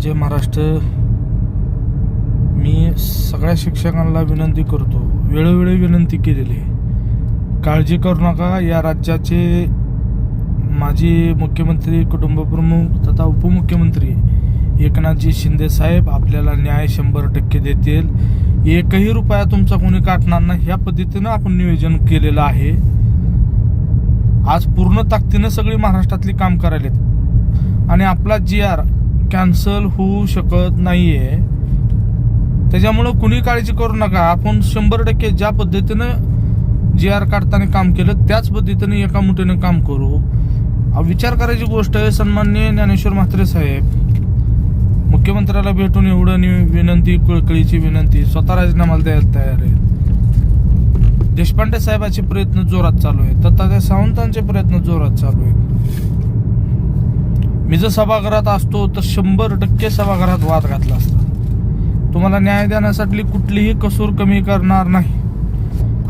राज्य महाराष्ट्र मी सगळ्या शिक्षकांना विनंती करतो वेळोवेळी विनंती केलेली आहे. काळजी करू नका या राज्याचे माजी मुख्यमंत्री कुटुंबप्रमुख तथा उपमुख्यमंत्री एकनाथजी शिंदे साहेब आपल्याला न्याय शंभर टक्के देतील. एकही रुपया तुमचा कोणी काटणार नाही ह्या पद्धतीनं आपण नियोजन केलेलं आहे. आज पूर्ण ताकदीनं सगळी महाराष्ट्रातली काम करायलेत. आणि आपला जी आर कॅन्सल होऊ शकत नाहीये. त्याच्यामुळं कुणी काळजी करू नका. आपण शंभर टक्के ज्या पद्धतीनं जी आर काढताना काम केलं त्याच पद्धतीने एका मुठीने काम करू. विचार करायची गोष्ट आहे सन्माननीय ज्ञानेश्वर म्हात्रे साहेब. मुख्यमंत्र्याला भेटून एवढं नि- विनंती कळकळीची विनंती स्वतः राजीनामाला द्यायला तयार आहे देशपांडे साहेबाचे प्रयत्न जोरात चालू आहेत. दत्तात्रय सावंतांचे प्रयत्न जोरात चालू आहेत. मी जर सभागृहात असतो तर शंभर टक्के सभागृहात वाद घातला असता. तुम्हाला न्याय देण्यासाठी कुठलीही कसूर कमी करणार नाही.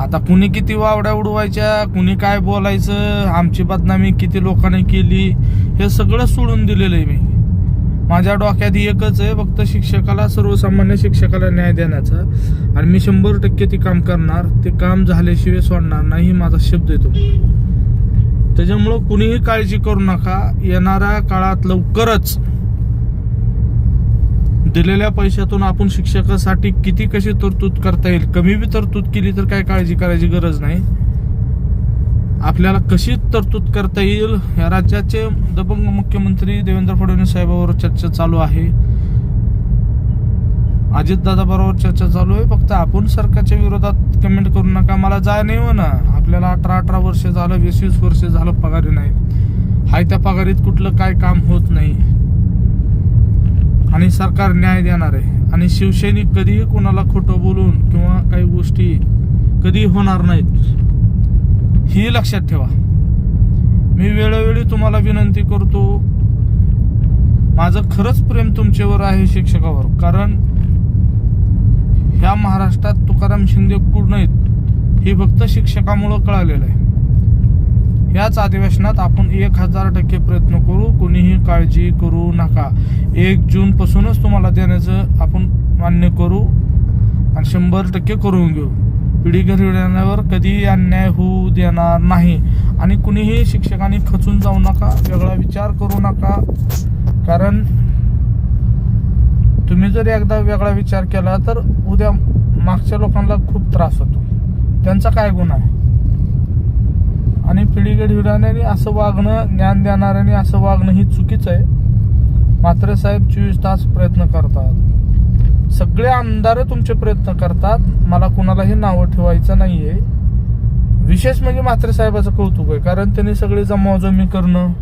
आता कुणी किती वावड्या उडवायच्या कुणी काय बोलायचं आमची बदनामी किती लोकांनी केली हे सगळं सोडून दिलेलं आहे मी. माझ्या डोक्यात एकच आहे फक्त शिक्षकाला सर्वसामान्य शिक्षकाला न्याय देण्याचा. आणि मी शंभर टक्के ते काम करणार ते काम झाल्याशिवाय सोडणार नाही ही माझा शब्द येतो त्याच्यामुळं कुणीही काळजी करू नका. येणाऱ्या काळात लवकरच दिलेल्या पैशातून आपण शिक्षकासाठी किती कशी तरतूद करता येईल कमी बी तरतूद केली तर काय काळजी करायची गरज नाही. आपल्याला कशी तरतूद करता येईल या राज्याचे दबंग मुख्यमंत्री देवेंद्र फडणवीस साहेबांवर चर्चा चालू आहे. अजितदादा बरोबर चर्चा चालू आहे फक्त आपण सरकारच्या विरोधात कमेंट करू नका. मला जाय नाही हो ना आपल्याला अठरा अठरा वर्ष झालं वीस वीस वर्ष झालं पगारी नाही हाय त्या पगारीत कुठलं काय काम होत नाही. आणि सरकार न्याय देणार आहे. आणि शिवसैनिक कधीही कोणाला खोटं बोलून किंवा काही गोष्टी कधी होणार नाहीत. ही लक्षात ठेवा. मी वेळोवेळी तुम्हाला विनंती करतो माझं खरंच प्रेम तुमच्यावर आहे शिक्षकावर. कारण ह्या महाराष्ट्रात तुकाराम शिंदे कुठ नाहीत? हे फक्त शिक्षकामुळं कळालेलं आहे. याच अधिवेशनात आपण एक हजार टक्के प्रयत्न करू कोणीही काळजी करू नका. एक जून पासूनच तुम्हाला देण्याचं आपण मान्य करू आणि शंभर टक्के करून घेऊ. पिढी घरी येण्यावर कधीही अन्याय होऊ देणार नाही. आणि कुणीही शिक्षकांनी खचून जाऊ नका वेगळा विचार करू नका. कारण तुम्ही जर एकदा वेगळा विचार केला तर उद्या मागच्या लोकांना खूप त्रास होतो. त्यांचा काय गुन्हा आहे? आणि पिढी घडविणाऱ्याने असं वागणं ज्ञान देणाऱ्याने असं वागणं ही चुकीचं आहे. मात्र साहेब चोवीस तास प्रयत्न करतात. सगळे आमदार तुमचे प्रयत्न करतात. मला कुणालाही नावं ठेवायचं नाहीये. विशेष म्हणजे मात्रे साहेबाचं कौतुक आहे कारण त्यांनी सगळे जमावजमी करणं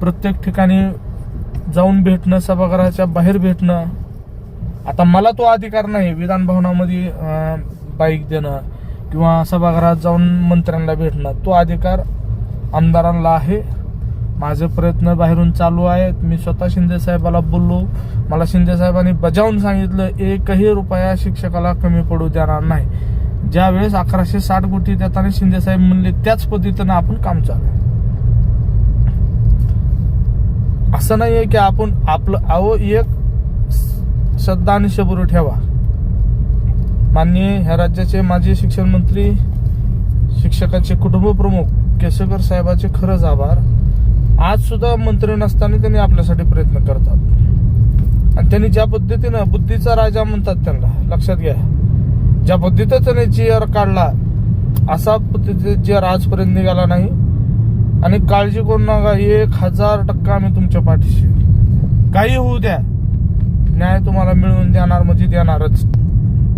प्रत्येक ठिकाणी जाऊन भेटणं सभागृहाच्या बाहेर भेटणं. आता मला तो अधिकार नाही विधान भवनामध्ये बाईक देणं. किंवा सभागृहात जाऊन मंत्र्यांना भेटणं. तो अधिकार आमदारांना आहे. माझे प्रयत्न बाहेरून चालू आहेत. मी स्वतः शिंदे साहेबाला बोललो. मला शिंदे साहेबांनी बजावून सांगितलं एकही रुपया शिक्षकाला कमी पडू देणार नाही. ज्या वेळेस अकराशे साठ कोटी देताना शिंदे साहेब म्हणले त्याच पद्धतीनं आपण काम चालू आहे. असं नाहीये की आपण आपलं अहो एक श्रद्धा आणि शबरू ठेवा. माननीय ह्या राज्याचे माजी शिक्षण मंत्री शिक्षकांचे कुटुंब प्रमुख केसकर साहेबाचे खरंच आभार. आज सुद्धा मंत्री नसताना त्यांनी आपल्यासाठी प्रयत्न करतात. आणि त्यांनी ज्या पद्धतीनं बुद्धीचा राजा म्हणतात त्यांना लक्षात घ्या. ज्या पद्धतीनं त्याने जी आर काढला असा पद्धतीचा जी आर आजपर्यंत निघाला नाही. आणि काळजी करू नका एक हजार टक्का आम्ही तुमच्या पाठीशी. काही होऊ द्या. न्याय तुम्हाला मिळवून देणार म्हणजे देणारच.